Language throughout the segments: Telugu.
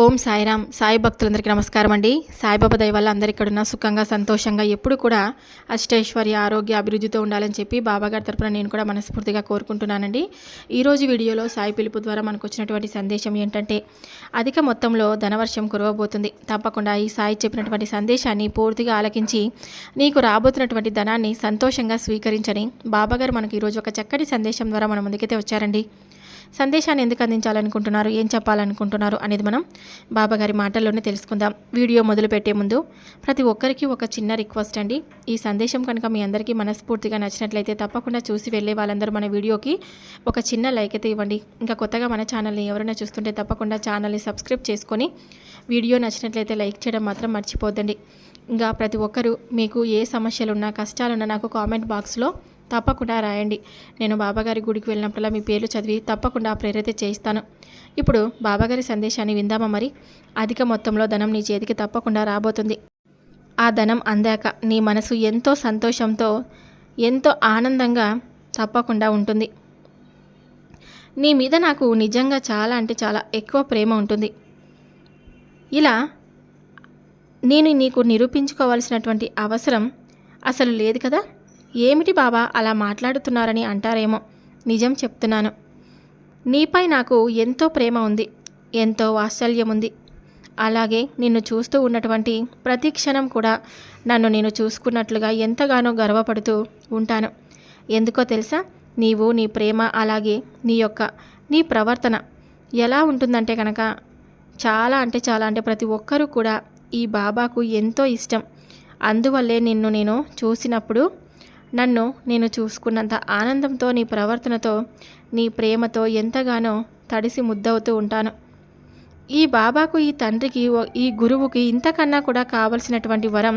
ఓం సాయిరామ్ సాయి భక్తులందరికీ నమస్కారం అండి. సాయిబాబా దయ వల్ల అందరు ఇక్కడ ఉన్న సుఖంగా సంతోషంగా ఎప్పుడు కూడా అష్టైశ్వర్య ఆరోగ్య అభివృద్ధితో ఉండాలని చెప్పి బాబాగారి తరపున నేను కూడా మనస్ఫూర్తిగా కోరుకుంటున్నానండి. ఈరోజు వీడియోలో సాయి పిలుపు ద్వారా మనకు వచ్చినటువంటి సందేశం ఏంటంటే అధిక మొత్తంలో ధనవర్షం కురవబోతుంది. తప్పకుండా ఈ సాయి చెప్పినటువంటి సందేశాన్ని పూర్తిగా ఆలకించి నీకు రాబోతున్నటువంటి ధనాన్ని సంతోషంగా స్వీకరించని బాబాగారు మనకు ఈరోజు ఒక చక్కటి సందేశం ద్వారా మన ముందుకైతే వచ్చారండి. సందేశాన్ని ఎందుకు అందించాలనుకుంటున్నారు? ఏం చెప్పాలనుకుంటున్నారు? అనేది మనం బాబాగారి మాటల్లోనే తెలుసుకుందాం. వీడియో మొదలుపెట్టే ముందు ప్రతి ఒక్కరికి ఒక చిన్న రిక్వెస్ట్ అండి. ఈ సందేశం కనుక మీ అందరికీ మనస్ఫూర్తిగా నచ్చినట్లయితే తప్పకుండా చూసి వెళ్ళే వాళ్ళందరూ మన వీడియోకి ఒక చిన్న లైక్ అయితే ఇవ్వండి. ఇంకా కొత్తగా మన ఛానల్ని ఎవరైనా చూస్తుంటే తప్పకుండా ఛానల్ని సబ్స్క్రైబ్ చేసుకొని వీడియో నచ్చినట్లయితే లైక్ చేయడం మాత్రం మర్చిపోద్దండి. ఇంకా ప్రతి ఒక్కరూ మీకు ఏ సమస్యలున్నా కష్టాలున్నా నాకు కామెంట్ బాక్స్లో తప్పకుండా రాయండి. నేను బాబాగారి గుడికి వెళ్ళినప్పుడల్లా మీ పేర్లు చదివి తప్పకుండా ప్రేరిత చేయిస్తాను. ఇప్పుడు బాబాగారి సందేశాన్ని విందామా మరి? అధిక మొత్తంలో ధనం నీ చేతికి తప్పకుండా రాబోతుంది. ఆ ధనం అందాక నీ మనసు ఎంతో సంతోషంతో ఎంతో ఆనందంగా తప్పకుండా ఉంటుంది. నీ మీద నాకు నిజంగా చాలా అంటే చాలా ఎక్కువ ప్రేమ ఉంటుంది. ఇలా నేను నీకు నిరూపించుకోవాల్సినటువంటి అవసరం అసలు లేదు కదా? ఏమిటి బాబా అలా మాట్లాడుతున్నారని అంటారేమో. నిజం చెప్తున్నాను. నీపై నాకు ఎంతో ప్రేమ ఉంది ఎంతో వాత్సల్యం ఉంది అలాగే నిన్ను చూస్తూ ఉన్నటువంటి ప్రతి క్షణం కూడా నన్ను నేను చూసుకున్నట్లుగా ఎంతగానో గర్వపడుతూ ఉంటాను. ఎందుకో తెలుసా? నీవు నీ ప్రేమ అలాగే నీ యొక్క నీ ప్రవర్తన ఎలా ఉంటుందంటే కనుక చాలా అంటే చాలా అంటే ప్రతి ఒక్కరూ కూడా ఈ బాబాకు ఎంతో ఇష్టం. అందువల్లే నిన్ను నేను చూసినప్పుడు నన్ను నేను చూసుకున్నంత ఆనందంతో నీ ప్రవర్తనతో నీ ప్రేమతో ఎంతగానో తడిసి ముద్దవుతూ ఉంటాను. ఈ బాబాకు ఈ తండ్రికి ఈ గురువుకి ఇంతకన్నా కూడా కావలసినటువంటి వరం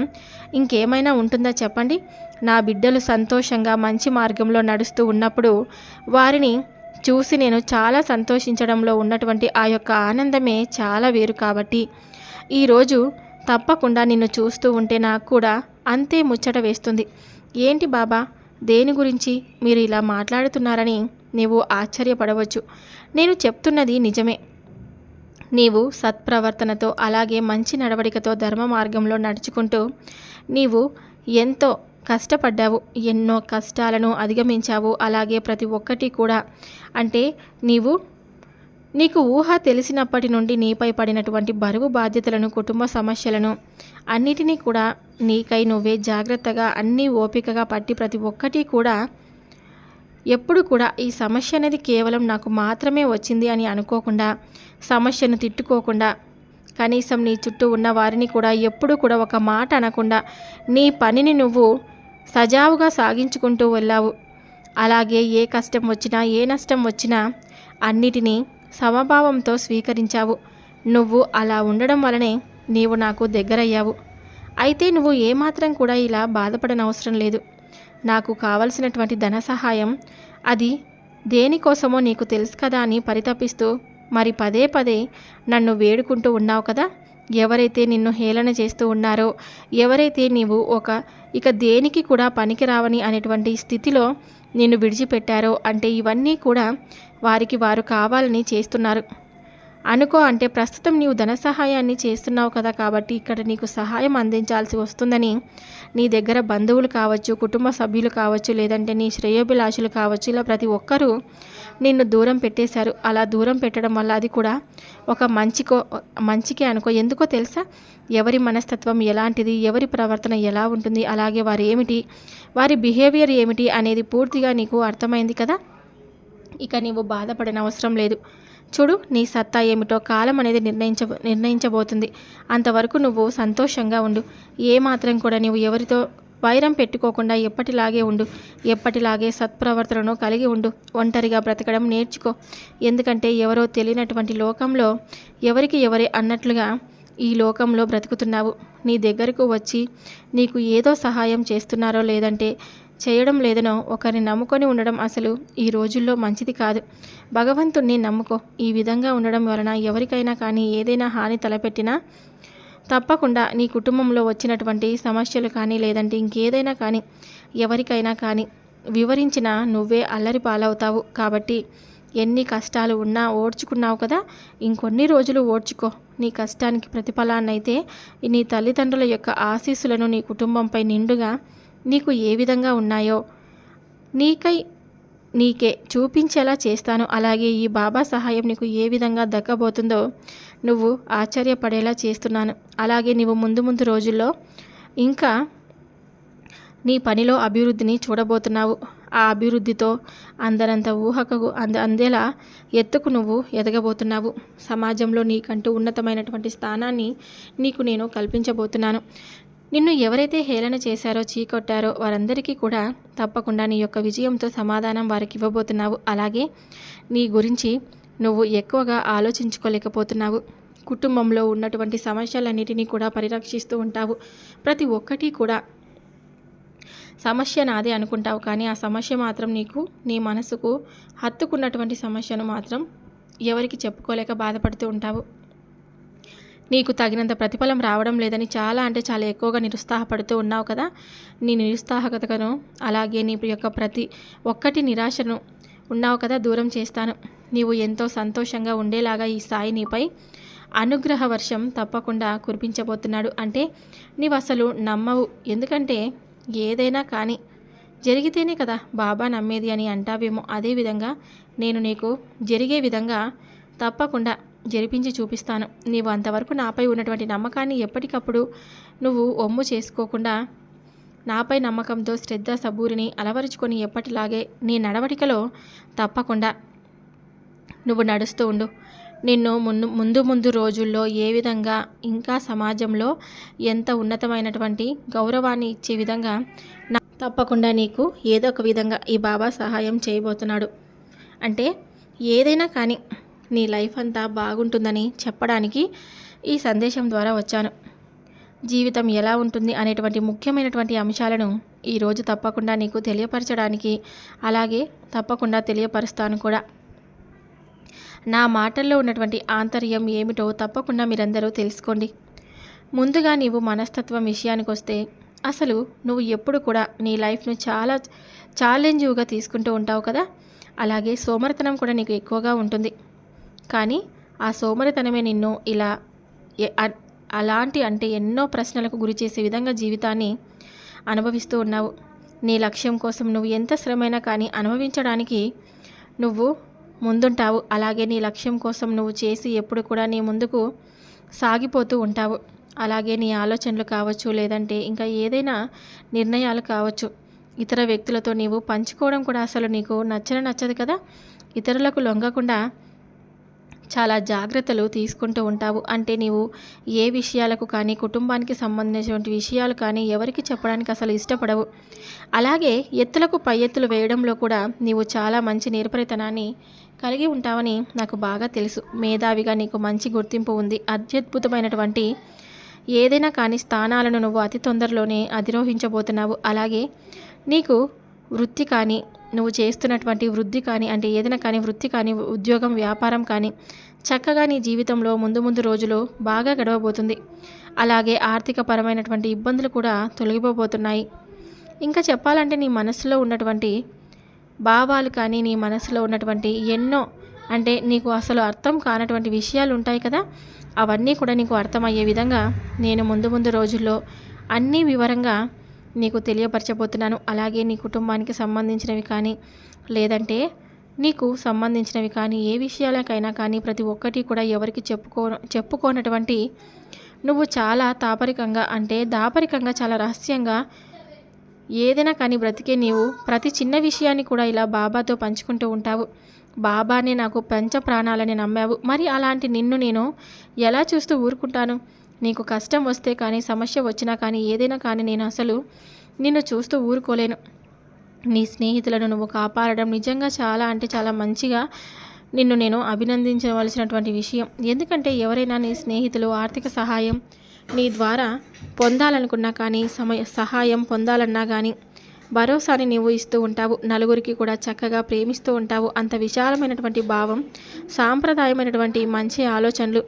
ఇంకేమైనా ఉంటుందా చెప్పండి? నా బిడ్డలు సంతోషంగా మంచి మార్గంలో నడుస్తూ ఉన్నప్పుడు వారిని చూసి నేను చాలా సంతోషించడంలో ఉన్నటువంటి ఆ యొక్క ఆనందమే చాలా వేరు కాబట్టి. ఈరోజు తప్పకుండా నిన్ను చూస్తూ ఉంటే నాకు కూడా అంతే ముచ్చట వేస్తుంది. ఏంటి బాబా? దేని గురించి మీరు ఇలా మాట్లాడుతున్నారని నీవు ఆశ్చర్యపడవచ్చు. నేను చెప్తున్నది నిజమే. నీవు సత్ప్రవర్తనతో అలాగే మంచి నడవడికతో ధర్మ మార్గంలో నడుచుకుంటూ నీవు ఎంతో కష్టపడ్డావు ఎన్నో కష్టాలను అధిగమించావు అలాగే ప్రతి ఒక్కటి కూడా. అంటే నీవు నీకు ఊహ తెలిసినప్పటి నుండి నీపై పడినటువంటి బరువు బాధ్యతలను కుటుంబ సమస్యలను అన్నిటినీ కూడా నీకై నువ్వే జాగ్రత్తగా అన్నీ ఓపికగా పట్టి ప్రతి ఒక్కటి కూడా ఎప్పుడు కూడా ఈ సమస్య అనేది కేవలం నాకు మాత్రమే వచ్చింది అని అనుకోకుండా సమస్యను తిట్టుకోకుండా కనీసం నీ చుట్టూ ఉన్న వారిని కూడా ఎప్పుడు కూడా ఒక మాట అనకుండా నీ పనిని నువ్వు సజావుగా సాగించుకుంటూ వెళ్ళావు. అలాగే ఏ కష్టం వచ్చినా ఏ నష్టం వచ్చినా అన్నిటినీ సమభావంతో స్వీకరించావు. నువ్వు అలా ఉండడం వలనే నీవు నాకు దగ్గరయ్యావు. అయితే నువ్వు ఏమాత్రం కూడా ఇలా బాధపడనవసరం లేదు. నాకు కావలసినటువంటి ధన సహాయం అది దేనికోసమో నీకు తెలుసు కదా అని పరితపిస్తూ మరి పదే పదే నన్ను వేడుకుంటూ ఉన్నావు కదా? ఎవరైతే నిన్ను హేళన చేస్తూ ఉన్నారో ఎవరైతే నీవు ఒక ఇక దేనికి కూడా పనికిరావని అనేటువంటి స్థితిలో నిన్ను విడిచిపెట్టారో అంటే ఇవన్నీ కూడా వారికి వారు కావాలని చేస్తున్నారు. అనుకో అంటే ప్రస్తుతం నీవు ధన సహాయాన్ని చేస్తున్నావు కదా కాబట్టి ఇక్కడ నీకు సహాయం అందించాల్సి వస్తుందని. నీ దగ్గర బంధువులు కావచ్చు కుటుంబ సభ్యులు కావచ్చు లేదంటే నీ శ్రేయోభిలాషులు కావచ్చు ఇలా ప్రతి ఒక్కరూ నిన్ను దూరం పెట్టేశారు. అలా దూరం పెట్టడం వల్ల అది కూడా ఒక మంచికో మంచికే అనుకో. ఎందుకో తెలుసా? ఎవరి మనస్తత్వం ఎలాంటిది? ఎవరి ప్రవర్తన ఎలా ఉంటుంది? అలాగే వారు ఏమిటి? వారి బిహేవియర్ ఏమిటి? అనేది పూర్తిగా నీకు అర్థమైంది కదా? ఇక నీవు బాధపడిన అవసరం లేదు. చూడు నీ సత్తా ఏమిటో కాలం అనేది నిర్ణయించ నిర్ణయించబోతుంది. అంతవరకు నువ్వు సంతోషంగా ఉండు. ఏ మాత్రం కూడా నువ్వు ఎవరితో వైరం పెట్టుకోకుండా ఎప్పటిలాగే ఉండు. ఎప్పటిలాగే సత్ప్రవర్తనను కలిగి ఉండు. ఒంటరిగా బ్రతకడం నేర్చుకో. ఎందుకంటే ఎవరో తెలియనటువంటి లోకంలో ఎవరికి ఎవరే అన్నట్లుగా ఈ లోకంలో బ్రతుకుతున్నావు. నీ దగ్గరకు వచ్చి నీకు ఏదో సహాయం చేస్తున్నారో లేదంటే చేయడం లేదనో ఒకరిని నమ్ముకొని ఉండడం అసలు ఈ రోజుల్లో మంచిది కాదు. భగవంతుణ్ణి నమ్ముకో. ఈ విధంగా ఉండడం వలన ఎవరికైనా కానీ ఏదైనా హాని తలపెట్టినా తప్పకుండా నీ కుటుంబంలో వచ్చినటువంటి సమస్యలు కానీ లేదంటే ఇంకేదైనా కానీ ఎవరికైనా కానీ వివరించినా నువ్వే అల్లరి పాలవుతావు. కాబట్టి ఎన్ని కష్టాలు ఉన్నా ఓడ్చుకున్నావు కదా ఇంకొన్ని రోజులు ఓడ్చుకో. నీ కష్టానికి ప్రతిఫలాన్నైతే నీ తల్లిదండ్రుల యొక్క ఆశీస్సులను నీ కుటుంబంపై నిండుగా నీకు ఏ విధంగా ఉన్నాయో నీకై నీకే చూపించేలా చేస్తాను. అలాగే ఈ బాబా సహాయం నీకు ఏ విధంగా దక్కబోతుందో నువ్వు ఆశ్చర్యపడేలా చేస్తున్నాను. అలాగే నువ్వు ముందు ముందు రోజుల్లో ఇంకా నీ పనిలో అభివృద్ధిని చూడబోతున్నావు. ఆ అభివృద్ధితో అందరంత ఊహకు అంద అందేలా ఎత్తుకు నువ్వు ఎదగబోతున్నావు. సమాజంలో నీకంటూ ఉన్నతమైనటువంటి స్థానాన్ని నీకు నేను కల్పించబోతున్నాను. నిన్ను ఎవరైతే హేళన చేశారో చీకొట్టారో వారందరికీ కూడా తప్పకుండా నీ యొక్క విజయంతో సమాధానం వారికి ఇవ్వబోతున్నావు. అలాగే నీ గురించి నువ్వు ఎక్కువగా ఆలోచించుకోలేకపోతున్నావు. కుటుంబంలో ఉన్నటువంటి సమస్యలన్నిటినీ కూడా పరిరక్షిస్తూ ఉంటావు. ప్రతి ఒక్కటి కూడా సమస్య నాదే అనుకుంటావు. కానీ ఆ సమస్య మాత్రం నీకు నీ మనసుకు హత్తుకున్నటువంటి సమస్యను మాత్రం ఎవరికి చెప్పుకోలేక బాధపడుతూ ఉంటావు. నీకు తగినంత ప్రతిఫలం రావడం లేదని చాలా అంటే చాలా ఎక్కువగా నిరుత్సాహపడుతూ ఉన్నావు కదా. నీ నిరుత్సాహకతను అలాగే నీ యొక్క ప్రతి ఒక్కటి నిరాశను ఉన్నావు కదా దూరం చేస్తాను. నీవు ఎంతో సంతోషంగా ఉండేలాగా ఈ సాయి నీపై అనుగ్రహ వర్షం తప్పకుండా కురిపించబోతున్నాడు. అంటే నీవు అసలు నమ్మవు. ఎందుకంటే ఏదైనా కానీ జరిగితేనే కదా బాబా నమ్మేది అని అంటావేమో. అదేవిధంగా నేను నీకు జరిగే విధంగా తప్పకుండా జరిపించి చూపిస్తాను. నీవు అంతవరకు నాపై ఉన్నటువంటి నమ్మకాన్ని ఎప్పటికప్పుడు నువ్వు ఒమ్ము చేసుకోకుండా నాపై నమ్మకంతో శ్రద్ధ సబూరిని అలవరుచుకొని ఎప్పటిలాగే నీ నడవడికలో తప్పకుండా నువ్వు నడుస్తూ ఉండు. నిన్ను ముందు ముందు ముందు రోజుల్లో ఏ విధంగా ఇంకా సమాజంలో ఎంత ఉన్నతమైనటువంటి గౌరవాన్ని ఇచ్చే విధంగా నా తప్పకుండా నీకు ఏదో ఒక విధంగా ఈ బాబా సహాయం చేయబోతున్నాడు. అంటే ఏదైనా కానీ నీ లైఫ్ అంతా బాగుంటుందని చెప్పడానికి ఈ సందేశం ద్వారా వచ్చాను. జీవితం ఎలా ఉంటుంది అనేటువంటి ముఖ్యమైనటువంటి అంశాలను ఈరోజు తప్పకుండా నీకు తెలియపరచడానికి అలాగే తప్పకుండా తెలియపరుస్తాను కూడా. నా మాటల్లో ఉన్నటువంటి ఆంతర్యం ఏమిటో తప్పకుండా మీరందరూ తెలుసుకోండి. ముందుగా నీవు మనస్తత్వం విషయానికి వస్తే అసలు నువ్వు ఎప్పుడు కూడా నీ లైఫ్ను చాలా ఛాలెంజివ్గా తీసుకుంటూ ఉంటావు కదా? అలాగే సోమర్తనం కూడా నీకు ఎక్కువగా ఉంటుంది. కానీ ఆ సోమరితనమే నిన్ను ఇలా అలాంటి అంటే ఎన్నో ప్రశ్నలకు గురి చేసే విధంగా జీవితాన్ని అనుభవిస్తూ ఉన్నావు. నీ లక్ష్యం కోసం నువ్వు ఎంత శ్రమైనా కానీ అనుభవించడానికి నువ్వు ముందుంటావు. అలాగే నీ లక్ష్యం కోసం నువ్వు చేసి ఎప్పుడు కూడా నీ ముందుకు సాగిపోతూ ఉంటావు. అలాగే నీ ఆలోచనలు కావచ్చు లేదంటే ఇంకా ఏదైనా నిర్ణయాలు కావచ్చు. ఇతర వ్యక్తులతో నీవు పంచుకోవడం కూడా అసలు నీకు నచ్చన నచ్చదు కదా? ఇతరులకు లొంగకుండా చాలా జాగ్రత్తలు తీసుకుంటూ ఉంటావు. అంటే నీవు ఏ విషయాలకు కానీ కుటుంబానికి సంబంధించినటువంటి విషయాలు కానీ ఎవరికి చెప్పడానికి అసలు ఇష్టపడవు. అలాగే ఎత్తులకు పై ఎత్తులు వేయడంలో కూడా నీవు చాలా మంచి నేర్పరితనాన్ని కలిగి ఉంటావని నాకు బాగా తెలుసు. మేధావిగా నీకు మంచి గుర్తింపు ఉంది. అత్యద్భుతమైనటువంటి ఏదైనా కానీ స్థానాలను నువ్వు అతి తొందరలోనే అధిరోహించబోతున్నావు. అలాగే నీకు వృత్తి కానీ నువ్వు చేస్తున్నటువంటి వృద్ధి కానీ అంటే ఏదైనా కానీ వృత్తి కానీ ఉద్యోగం వ్యాపారం కానీ చక్కగా నీ జీవితంలో ముందు ముందు రోజులు బాగా గడవబోతుంది. అలాగే ఆర్థిక పరమైనటువంటి ఇబ్బందులు కూడా తొలగిపోబోతున్నాయి. ఇంకా చెప్పాలంటే నీ మనసులో ఉన్నటువంటి భావాలు కానీ నీ మనసులో ఉన్నటువంటి ఎన్నో అంటే నీకు అసలు అర్థం కానటువంటి విషయాలు ఉంటాయి కదా అవన్నీ కూడా నీకు అర్థమయ్యే విధంగా నేను ముందు ముందు రోజుల్లో అన్నీ వివరంగా నీకు తెలియపరచబోతున్నాను. అలాగే నీ కుటుంబానికి సంబంధించినవి కానీ లేదంటే నీకు సంబంధించినవి కానీ ఏ విషయాలకైనా కానీ ప్రతి ఒక్కటి కూడా ఎవరికి చెప్పుకో చెప్పుకోనటువంటి నువ్వు చాలా తాపరికంగా అంటే దాపరికంగా చాలా రహస్యంగా ఏదైనా కానీ బ్రతికే నీవు ప్రతి చిన్న విషయాన్ని కూడా ఇలా బాబాతో పంచుకుంటూ ఉంటావు. బాబానే నాకు పంచ ప్రాణాలని నమ్మావు. మరి అలాంటి నిన్ను నేను ఎలా చూస్తూ ఊరుకుంటాను? నీకు కష్టం వస్తే కానీ సమస్య వచ్చినా కానీ ఏదైనా కానీ నేను అసలు నిన్ను చూస్తూ ఊరుకోలేను. నీ స్నేహితులను నువ్వు కాపాడడం నిజంగా చాలా అంటే చాలా మంచిగా నిన్ను నేను అభినందించవలసినటువంటి విషయం. ఎందుకంటే ఎవరైనా నీ స్నేహితులు ఆర్థిక సహాయం నీ ద్వారా పొందాలనుకున్నా కానీ సమయ సహాయం పొందాలన్నా కానీ భరోసాని నీవు ఇస్తూ ఉంటావు. నలుగురికి కూడా చక్కగా ప్రేమిస్తూ ఉంటావు. అంత విశాలమైనటువంటి భావం సాంప్రదాయమైనటువంటి మంచి ఆలోచనలు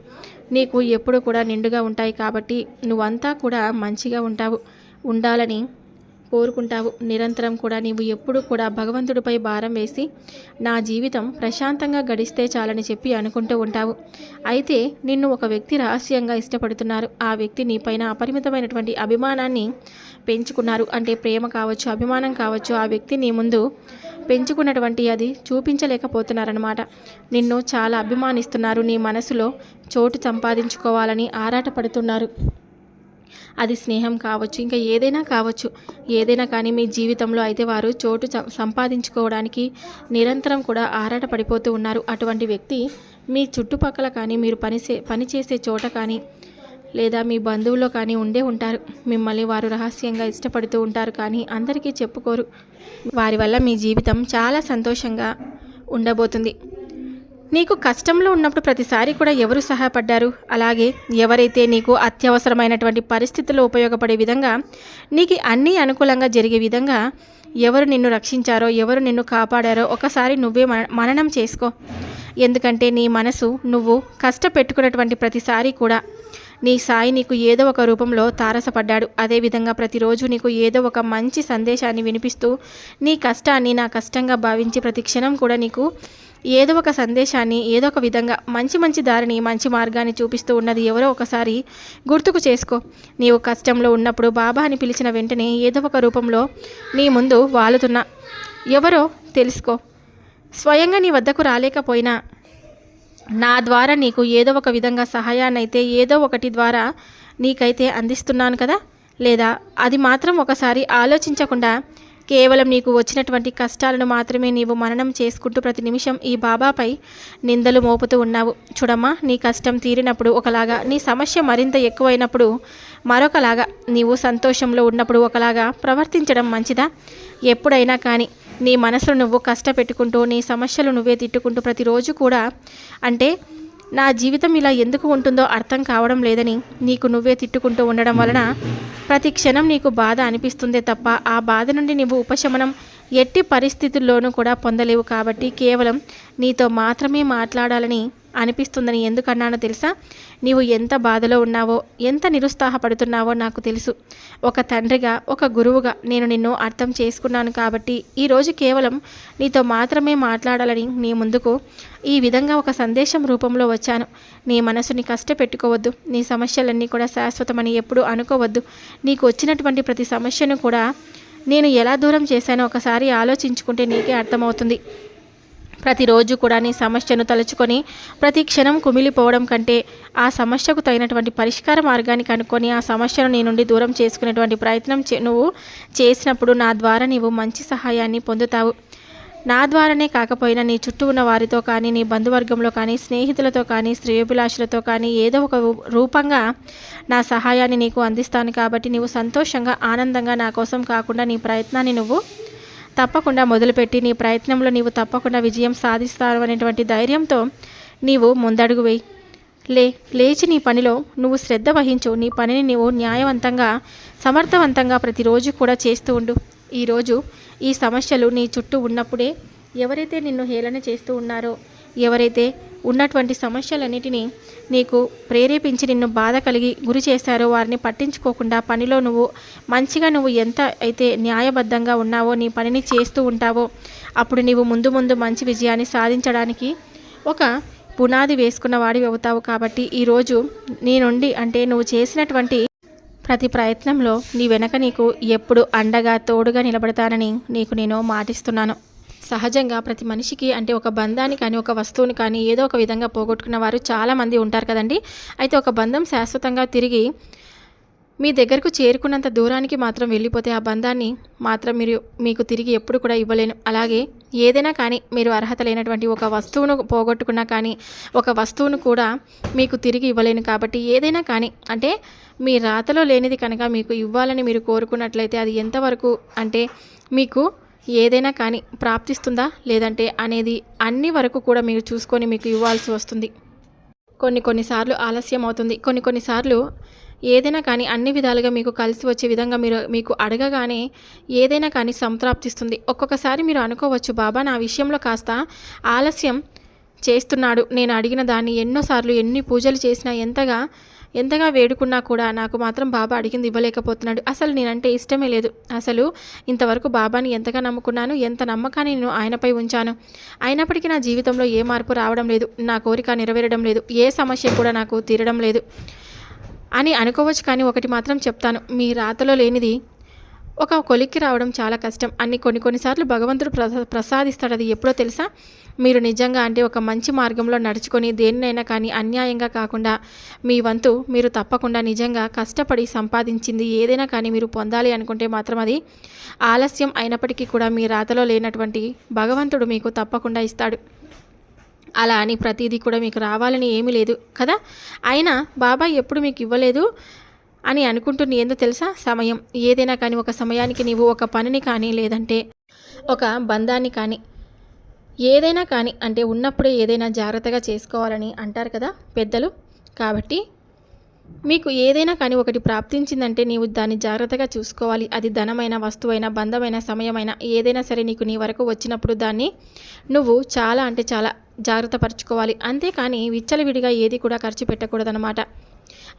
నీకు ఎప్పుడు కూడా నిండుగా ఉంటాయి కాబట్టి నువ్వంతా కూడా మంచిగా ఉంటావు ఉండాలని కోరుకుంటావు. నిరంతరం కూడా నీవు ఎప్పుడు కూడా భగవంతుడిపై భారం వేసి నా జీవితం ప్రశాంతంగా గడిస్తే చాలని చెప్పి అనుకుంటూ ఉంటావు. అయితే నిన్ను ఒక వ్యక్తి రహస్యంగా ఇష్టపడుతున్నారు. ఆ వ్యక్తి నీపైన అపరిమితమైనటువంటి అభిమానాన్ని పెంచుకున్నారు. అంటే ప్రేమ కావచ్చు అభిమానం కావచ్చు ఆ వ్యక్తి నీ ముందు పెంచుకున్నటువంటి అది చూపించలేకపోతున్నారనమాట నిన్ను చాలా అభిమానిస్తున్నారు. నీ మనసులో చోటు సంపాదించుకోవాలని ఆరాటపడుతున్నారు. అది స్నేహం కావచ్చు ఇంకా ఏదైనా కావచ్చు. ఏదైనా కానీ మీ జీవితంలో అయితే వారు చోటు సంపాదించుకోవడానికి నిరంతరం కూడా ఆరాట పడిపోతూ ఉన్నారు. అటువంటి వ్యక్తి మీ చుట్టుపక్కల కానీ మీరు పనిచే పనిచేసే చోట కానీ లేదా మీ బంధువులో కానీ ఉండే ఉంటారు. మిమ్మల్ని వారు రహస్యంగా ఇష్టపడుతూ ఉంటారు కానీ అందరికీ చెప్పుకోరు. వారి వల్ల మీ జీవితం చాలా సంతోషంగా ఉండబోతుంది. నీకు కష్టంలో ఉన్నప్పుడు ప్రతిసారి కూడా ఎవరు సహాయపడ్డారు? అలాగే ఎవరైతే నీకు అత్యవసరమైనటువంటి పరిస్థితుల్లో ఉపయోగపడే విధంగా నీకు అన్నీ అనుకూలంగా జరిగే విధంగా ఎవరు నిన్ను రక్షించారో ఎవరు నిన్ను కాపాడారో ఒకసారి నువ్వే మన- మననం చేసుకో. ఎందుకంటే నీ మనసు నువ్వు కష్టపెట్టుకున్నటువంటి ప్రతిసారి కూడా నీ సాయి నీకు ఏదో ఒక రూపంలో తారసపడ్డాడు. అదేవిధంగా ప్రతిరోజు నీకు ఏదో ఒక మంచి సందేశాన్ని వినిపిస్తూ నీ కష్టాన్ని నా కష్టంగా భావించి ప్రతి క్షణం కూడా నీకు ఏదో ఒక సందేశాన్ని ఏదో ఒక విధంగా మంచి మంచి దారిని మంచి మార్గాన్ని చూపిస్తూ ఉన్నది ఎవరో ఒకసారి గుర్తుకు చేసుకో. నీవు కష్టంలో ఉన్నప్పుడు బాబా అని పిలిచిన వెంటనే ఏదో ఒక రూపంలో నీ ముందు వాలుతున్నా ఎవరో తెలుసుకో. స్వయంగా నీ వద్దకు రాలేకపోయినా నా ద్వారా నీకు ఏదో ఒక విధంగా సహాయాన్ని అయితే ఏదో ఒకటి ద్వారా నీకైతే అందిస్తున్నాను కదా? లేదా అది మాత్రం ఒకసారి ఆలోచించకుండా కేవలం నీకు వచ్చినటువంటి కష్టాలను మాత్రమే నీవు మననం చేసుకుంటూ ప్రతి నిమిషం ఈ బాబాపై నిందలు మోపుతూ ఉన్నావు. చూడమ్మా నీ కష్టం తీరినప్పుడు ఒకలాగా నీ సమస్య మరింత ఎక్కువైనప్పుడు మరొకలాగా నీవు సంతోషంలో ఉన్నప్పుడు ఒకలాగా ప్రవర్తించడం మంచిదా? ఎప్పుడైనా కానీ నీ మనసును నువ్వు కష్టపెట్టుకుంటూ నీ సమస్యలు నువ్వే తిట్టుకుంటూ ప్రతిరోజు కూడా అంటే నా జీవితం ఇలా ఎందుకు ఉంటుందో అర్థం కావడం లేదని నీకు నువ్వే తిట్టుకుంటూ ఉండడం వలన ప్రతి క్షణం నీకు బాధ అనిపిస్తుందే తప్ప ఆ బాధ నుండి నీవు ఉపశమనం ఎట్టి పరిస్థితుల్లోనూ కూడా పొందలేవు కాబట్టి కేవలం నీతో మాత్రమే మాట్లాడాలని అనిపిస్తుందని ఎందుకన్నానో తెలుసా? నీవు ఎంత బాధలో ఉన్నావో ఎంత నిరుత్సాహపడుతున్నావో నాకు తెలుసు. ఒక తండ్రిగా ఒక గురువుగా నేను నిన్ను అర్థం చేసుకున్నాను కాబట్టి ఈరోజు కేవలం నీతో మాత్రమే మాట్లాడాలని నీ ముందుకు ఈ విధంగా ఒక సందేశం రూపంలో వచ్చాను. నీ మనసుని కష్టపెట్టుకోవద్దు. నీ సమస్యలన్నీ కూడా శాశ్వతమని ఎప్పుడూ అనుకోవద్దు. నీకు వచ్చినటువంటి ప్రతి సమస్యను కూడా నేను ఎలా దూరం చేశానో ఒకసారి ఆలోచించుకుంటే నీకే అర్థమవుతుంది. ప్రతిరోజు కూడా నీ సమస్యను తలుచుకొని ప్రతి క్షణం కుమిలిపోవడం కంటే ఆ సమస్యకు తగినటువంటి పరిష్కార మార్గాన్ని కనుక్కొని ఆ సమస్యను నీ నుండి దూరం చేసుకునేటువంటి ప్రయత్నం చే నువ్వు చేసినప్పుడు నా ద్వారా నీవు మంచి సహాయాన్ని పొందుతావు. నా ద్వారానే కాకపోయినా నీ చుట్టూ ఉన్న వారితో కానీ నీ బంధువర్గంలో కానీ స్నేహితులతో కానీ శ్రేయోభిలాషులతో కానీ ఏదో ఒక రూ- రూపంగా నా సహాయాన్ని నీకు అందిస్తాను కాబట్టి నీవు సంతోషంగా ఆనందంగా నా కోసం కాకుండా నీ ప్రయత్నాన్ని నువ్వు తప్పకుండా మొదలుపెట్టి నీ ప్రయత్నంలో నీవు తప్పకుండా విజయం సాధిస్తావు అనేటువంటి ధైర్యంతో నీవు ముందడుగు వేయి. లే లేచి నీ పనిలో నువ్వు శ్రద్ధ వహించు. నీ పనిని నీవు న్యాయవంతంగా సమర్థవంతంగా ప్రతిరోజు కూడా చేస్తూ ఉండు. ఈరోజు ఈ సమస్యలు నీ చుట్టూ ఉన్నప్పుడే ఎవరైతే నిన్ను హేళన చేస్తూ ఉన్నారో ఎవరైతే ఉన్నటువంటి సమస్యలన్నిటినీ నీకు ప్రేరేపించి నిన్ను బాధ కలిగి గురి చేశారో వారిని పట్టించుకోకుండా పనిలో నువ్వు మంచిగా నువ్వు ఎంత అయితే న్యాయబద్ధంగా ఉన్నావో నీ పనిని చేస్తూ ఉంటావో అప్పుడు నీవు ముందు ముందు మంచి విజయాన్ని సాధించడానికి ఒక పునాది వేసుకున్న వాడివి అవుతావు కాబట్టి ఈరోజు నీ నుండి అంటే నువ్వు చేసినటువంటి ప్రతి ప్రయత్నంలో నీ వెనక నీకు ఎప్పుడు అండగా తోడుగా నిలబడతానని నీకు నేను మాటిస్తున్నాను. సహజంగా ప్రతి మనిషికి అంటే ఒక బంధాన్ని కానీ ఒక వస్తువుని కానీ ఏదో ఒక విధంగా పోగొట్టుకున్న వారు చాలామంది ఉంటారు కదండి. అయితే ఒక బంధం శాశ్వతంగా తిరిగి మీ దగ్గరకు చేరుకున్నంత దూరానికి మాత్రం వెళ్ళిపోతే ఆ బంధాన్ని మాత్రం మీరు మీకు తిరిగి ఎప్పుడు కూడా ఇవ్వలేను. అలాగే ఏదైనా కానీ మీరు అర్హత లేనటువంటి ఒక వస్తువును పోగొట్టుకున్నా కానీ ఒక వస్తువును కూడా మీకు తిరిగి ఇవ్వలేను కాబట్టి ఏదైనా కానీ అంటే మీ రాతలో లేనిది కనుక మీకు ఇవ్వాలని మీరు కోరుకున్నట్లయితే అది ఎంతవరకు అంటే మీకు ఏదైనా కానీ ప్రాప్తిస్తుందా లేదంటే అనేది అన్ని వరకు కూడా మీరు చూసుకొని మీకు ఇవ్వాల్సి వస్తుంది. కొన్ని కొన్నిసార్లు ఆలస్యం అవుతుంది. కొన్ని కొన్నిసార్లు ఏదైనా కానీ అన్ని విధాలుగా మీకు కలిసి వచ్చే విధంగా మీరు మీకు అడగగానే ఏదైనా కానీ సంతృప్తిస్తుంది ఒక్కొక్కసారి మీరు అనుకోవచ్చు బాబా నా విషయంలో కాస్త ఆలస్యం చేస్తున్నాడు. నేను అడిగిన దాన్ని ఎన్నోసార్లు ఎన్ని పూజలు చేసినా ఎంతగా ఎంతగా వేడుకున్నా కూడా నాకు మాత్రం బాబా అడిగింది ఇవ్వలేకపోతున్నాడు. అసలు నేనంటే ఇష్టమే లేదు. అసలు ఇంతవరకు బాబాని ఎంతగా నమ్ముకున్నాను ఎంత నమ్మకాన్ని నేను ఆయనపై ఉంచాను? అయినప్పటికీ నా జీవితంలో ఏ మార్పు రావడం లేదు. నా కోరిక నెరవేరడం లేదు. ఏ సమస్య కూడా నాకు తీరడం లేదు. అని అనుకోవచ్చు కానీ ఒకటి మాత్రం చెప్తాను. మీ రాతలో లేనిది ఒక కొలిక్కి రావడం చాలా కష్టం. అన్ని కొన్ని కొన్నిసార్లు భగవంతుడు ప్రసాదిస్తాడు అది ఎప్పుడో తెలుసా? మీరు నిజంగా అంటే ఒక మంచి మార్గంలో నడుచుకొని దేనినైనా కానీ అన్యాయంగా కాకుండా మీ వంతు మీరు తప్పకుండా నిజంగా కష్టపడి సంపాదించింది ఏదైనా కానీ మీరు పొందాలి అనుకుంటే మాత్రం అది ఆలస్యం అయినప్పటికీ కూడా మీ రాతలో లేనటువంటి భగవంతుడు మీకు తప్పకుండా ఇస్తాడు. అలా అని ప్రతిదీ కూడా మీకు రావాలని ఏమీ లేదు కదా? అయినా బాబా ఎప్పుడు మీకు ఇవ్వలేదు? అని అనుకుంటుంది. ఏందో తెలుసా? సమయం. ఏదైనా కానీ ఒక సమయానికి నీవు ఒక పనిని కానీ లేదంటే ఒక బంధాన్ని కానీ ఏదైనా కానీ అంటే ఉన్నప్పుడే ఏదైనా జాగ్రత్తగా చేసుకోవాలని అంటారు కదా పెద్దలు. కాబట్టి మీకు ఏదైనా కానీ ఒకటి ప్రాప్తించిందంటే నీవు దాన్ని జాగ్రత్తగా చూసుకోవాలి. అది ధనమైన వస్తువైన బంధమైన సమయమైన ఏదైనా సరే నీకు నీ వరకు వచ్చినప్పుడు దాన్ని నువ్వు చాలా అంటే చాలా జాగ్రత్త పరుచుకోవాలి. అంతేకాని విచ్చలవిడిగా ఏది కూడా ఖర్చు పెట్టకూడదనమాట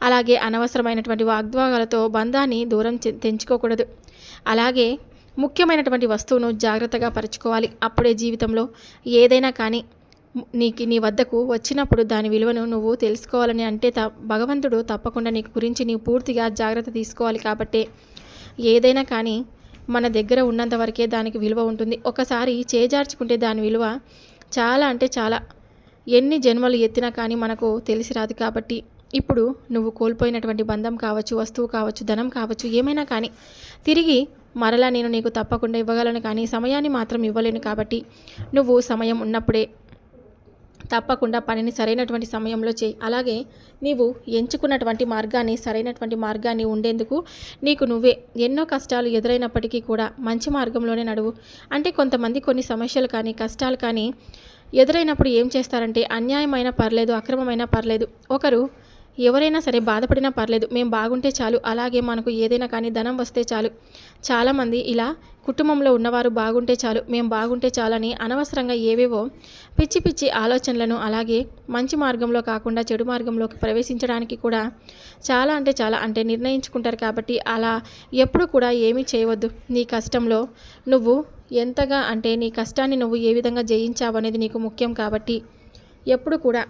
అలాగే అనవసరమైనటువంటి వాగ్వాదాలతో బంధాన్ని దూరం చె- తెంచుకోకూడదు. అలాగే ముఖ్యమైనటువంటి వస్తువును జాగ్రత్తగా పరుచుకోవాలి. అప్పుడే జీవితంలో ఏదైనా కానీ నీకు నీ వద్దకు వచ్చినప్పుడు దాని విలువను నువ్వు తెలుసుకోవాలని అంటే త భగవంతుడు తప్పకుండా నీకు గురించి నీవు పూర్తిగా జాగ్రత్త తీసుకోవాలి కాబట్టి ఏదైనా కానీ మన దగ్గర ఉన్నంత వరకే దానికి విలువ ఉంటుంది. ఒకసారి చేజార్చుకుంటే దాని విలువ చాలా అంటే చాలా. ఎన్ని జన్మలు ఎత్తినా కానీ మనకు తెలిసి రాదు కాబట్టి ఇప్పుడు నువ్వు కోల్పోయినటువంటి బంధం కావచ్చు వస్తువు కావచ్చు ధనం కావచ్చు ఏమైనా కానీ తిరిగి మరలా నేను నీకు తప్పకుండా ఇవ్వగలను కానీ సమయాన్ని మాత్రం ఇవ్వలేను కాబట్టి నువ్వు సమయం ఉన్నప్పుడే తప్పకుండా పనిని సరైనటువంటి సమయంలో చేయి. అలాగే నీవు ఎంచుకున్నటువంటి మార్గాన్ని సరైనటువంటి మార్గాన్ని ఉండేందుకు నీకు నువ్వే ఎన్నో కష్టాలు ఎదురైనప్పటికీ కూడా మంచి మార్గంలోనే నడువు. అంటే కొంతమంది కొన్ని సమస్యలు కానీ కష్టాలు కానీ ఎదురైనప్పుడు ఏం చేస్తారంటే అన్యాయమైన పర్లేదు అక్రమమైన పర్లేదు. ఒకరు ఎవరైనా సరే బాధపడినా పర్లేదు మేము బాగుంటే చాలు అలాగే మనకు ఏదైనా కానీ ధనం వస్తే చాలు. చాలామంది ఇలా కుటుంబంలో ఉన్నవారు బాగుంటే చాలు మేము బాగుంటే చాలని అనవసరంగా ఏవేవో పిచ్చి పిచ్చి ఆలోచనలను అలాగే మంచి మార్గంలో కాకుండా చెడు మార్గంలోకి ప్రవేశించడానికి కూడా చాలా అంటే చాలా అంటే నిర్ణయించుకుంటారు కాబట్టి అలా ఎప్పుడు కూడా ఏమీ చేయవద్దు. నీ కష్టంలో నువ్వు ఎంతగా అంటే నీ కష్టాన్ని నువ్వు ఏ విధంగా జయించావు అనేది నీకు ముఖ్యం కాబట్టి ఎప్పుడు కూడా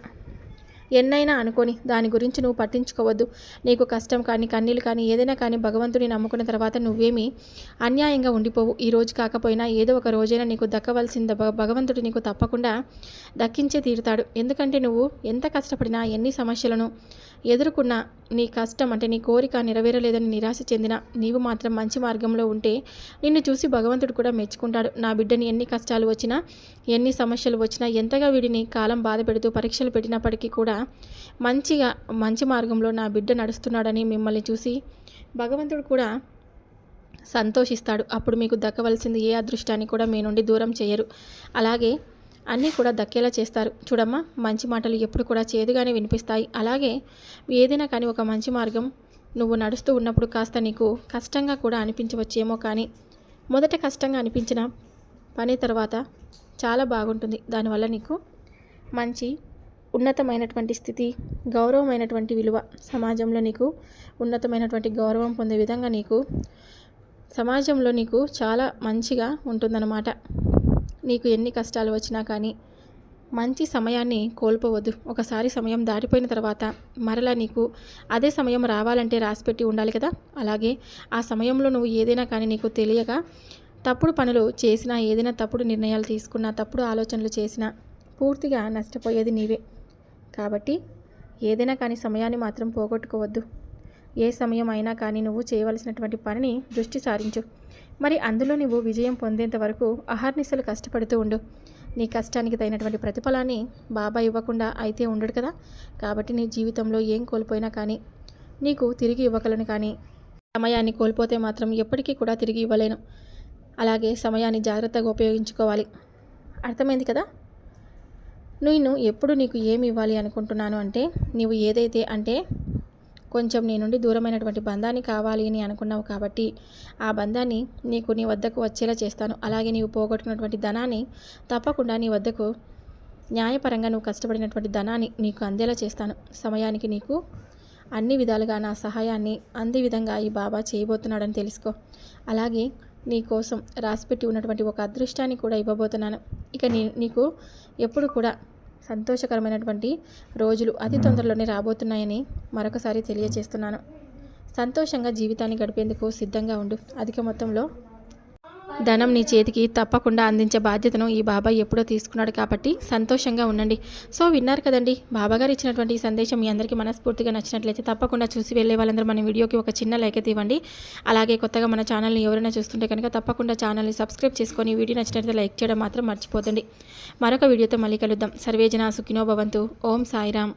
ఎన్నైనా అనుకొని దాని గురించి నువ్వు పట్టించుకోవద్దు. నీకు కష్టం కానీ కన్నీళ్ళు కానీ ఏదైనా కానీ భగవంతుని నమ్ముకున్న తర్వాత నువ్వేమీ అన్యాయంగా ఉండిపోవు. ఈ రోజు కాకపోయినా ఏదో ఒక రోజైనా నీకు దక్కవలసింది భగ- భగవంతుడు నీకు తప్పకుండా దక్కించే తీరుతాడు. ఎందుకంటే నువ్వు ఎంత కష్టపడినా ఎన్ని సమస్యలను ఎదుర్కొన్న నీ కష్టం అంటే నీ కోరిక నెరవేరలేదని నిరాశ చెందిన నీవు మాత్రం మంచి మార్గంలో ఉంటే నిన్ను చూసి భగవంతుడు కూడా మెచ్చుకుంటాడు. నా బిడ్డని ఎన్ని కష్టాలు వచ్చినా ఎన్ని సమస్యలు వచ్చినా ఎంతగా వీడిని కాలం బాధ పెడుతూ పరీక్షలు పెట్టినప్పటికీ కూడా మంచిగా మంచి మార్గంలో నా బిడ్డ నడుస్తున్నాడని మిమ్మల్ని చూసి భగవంతుడు కూడా సంతోషిస్తాడు. అప్పుడు మీకు దక్కవలసింది ఏ అదృష్టాన్ని కూడా మీ నుండి దూరం చేయరు. అలాగే అన్నీ కూడా దక్కేలా చేస్తారు. చూడమ్మా మంచి మాటలు ఎప్పుడు కూడా చేదుగానే వినిపిస్తాయి. అలాగే ఏదైనా కానీ ఒక మంచి మార్గం నువ్వు నడుస్తూ ఉన్నప్పుడు కాస్త నీకు కష్టంగా కూడా అనిపించవచ్చేమో కానీ మొదట కష్టంగా అనిపించిన పని తర్వాత చాలా బాగుంటుంది. దానివల్ల నీకు మంచి ఉన్నతమైనటువంటి స్థితి గౌరవమైనటువంటి విలువ సమాజంలో నీకు ఉన్నతమైనటువంటి గౌరవం పొందే విధంగా నీకు సమాజంలో నీకు చాలా మంచిగా ఉంటుందన్నమాట. నీకు ఎన్ని కష్టాలు వచ్చినా కానీ మంచి సమయాన్ని కోల్పోవద్దు. ఒకసారి సమయం దాటిపోయిన తర్వాత మరలా నీకు అదే సమయం రావాలంటే రాసిపెట్టి ఉండాలి కదా? అలాగే ఆ సమయంలో నువ్వు ఏదైనా కానీ నీకు తెలియక తప్పుడు పనులు చేసినా ఏదైనా తప్పుడు నిర్ణయాలు తీసుకున్నా తప్పుడు ఆలోచనలు చేసినా పూర్తిగా నష్టపోయేది నీవే. కాబట్టి ఏదైనా కానీ సమయాన్ని మాత్రం పోగొట్టుకోవద్దు. ఏ సమయం అయినా కానీ నువ్వు చేయవలసినటువంటి పనిని దృష్టి సారించు. మరి అందులో నువ్వు విజయం పొందేంత వరకు అహర్నిశలు కష్టపడుతూ ఉండు. నీ కష్టానికి తగినటువంటి ప్రతిఫలాన్ని బాబా ఇవ్వకుండా అయితే ఉండడు కదా. కాబట్టి నీ జీవితంలో ఏం కోల్పోయినా కానీ నీకు తిరిగి ఇవ్వగలను కానీ సమయాన్ని కోల్పోతే మాత్రం ఎప్పటికీ కూడా తిరిగి ఇవ్వలేను. అలాగే సమయాన్ని జాగ్రత్తగా ఉపయోగించుకోవాలి. అర్థమైంది కదా? నేను ఎప్పుడు నీకు ఏమి ఇవ్వాలి అనుకుంటున్నాను అంటే నీవు ఏదైతే అంటే కొంచెం నీ నుండి దూరమైనటువంటి బంధాన్ని కావాలి అని అనుకున్నావు కాబట్టి ఆ బంధాన్ని నీకు నీ వద్దకు వచ్చేలా చేస్తాను. అలాగే నీవు పోగొట్టుకున్నటువంటి ధనాన్ని తప్పకుండా నీ వద్దకు న్యాయపరంగా నువ్వు కష్టపడినటువంటి ధనాన్ని నీకు అందేలా చేస్తాను. సమయానికి నీకు అన్ని విధాలుగా నా సహాయాన్ని అందే విధంగా ఈ బాబా చేయబోతున్నాడని తెలుసుకో. అలాగే నీ కోసం రాసిపెట్టి ఉన్నటువంటి ఒక అదృష్టాన్ని కూడా ఇవ్వబోతున్నాను. ఇక నీ నీకు ఎప్పుడు కూడా సంతోషకరమైనటువంటి రోజులు అతి తొందరలోనే రాబోతున్నాయని మరొకసారి తెలియజేస్తున్నాను. సంతోషంగా జీవితాన్ని గడిపేందుకు సిద్ధంగా ఉండు. అధిక మొత్తంలో ధనం నీ చేతికి తప్పకుండా అందించే బాధ్యతను ఈ బాబాయ్ ఎప్పుడో తీసుకున్నాడు కాబట్టి సంతోషంగా ఉండండి. సో విన్నారు కదండి బాబాగారు ఇచ్చినటువంటి ఈ సందేశం మీ అందరికీ మనస్ఫూర్తిగా నచ్చినట్లయితే తప్పకుండా చూసి వెళ్ళే వాళ్ళందరూ మన వీడియోకి ఒక చిన్న లైక్ అయితే ఇవ్వండి. అలాగే కొత్తగా మన ఛానల్ని ఎవరైనా చూస్తుంటే కనుక తప్పకుండా ఛానల్ని సబ్స్క్రైబ్ చేసుకొని వీడియో నచ్చినట్లయితే లైక్ చేయడం మాత్రం మర్చిపోతండి మరొక వీడియోతో మళ్ళీ కలుద్దాం. సర్వేజన సుఖినో భవంతు. ఓం సాయిరామ్.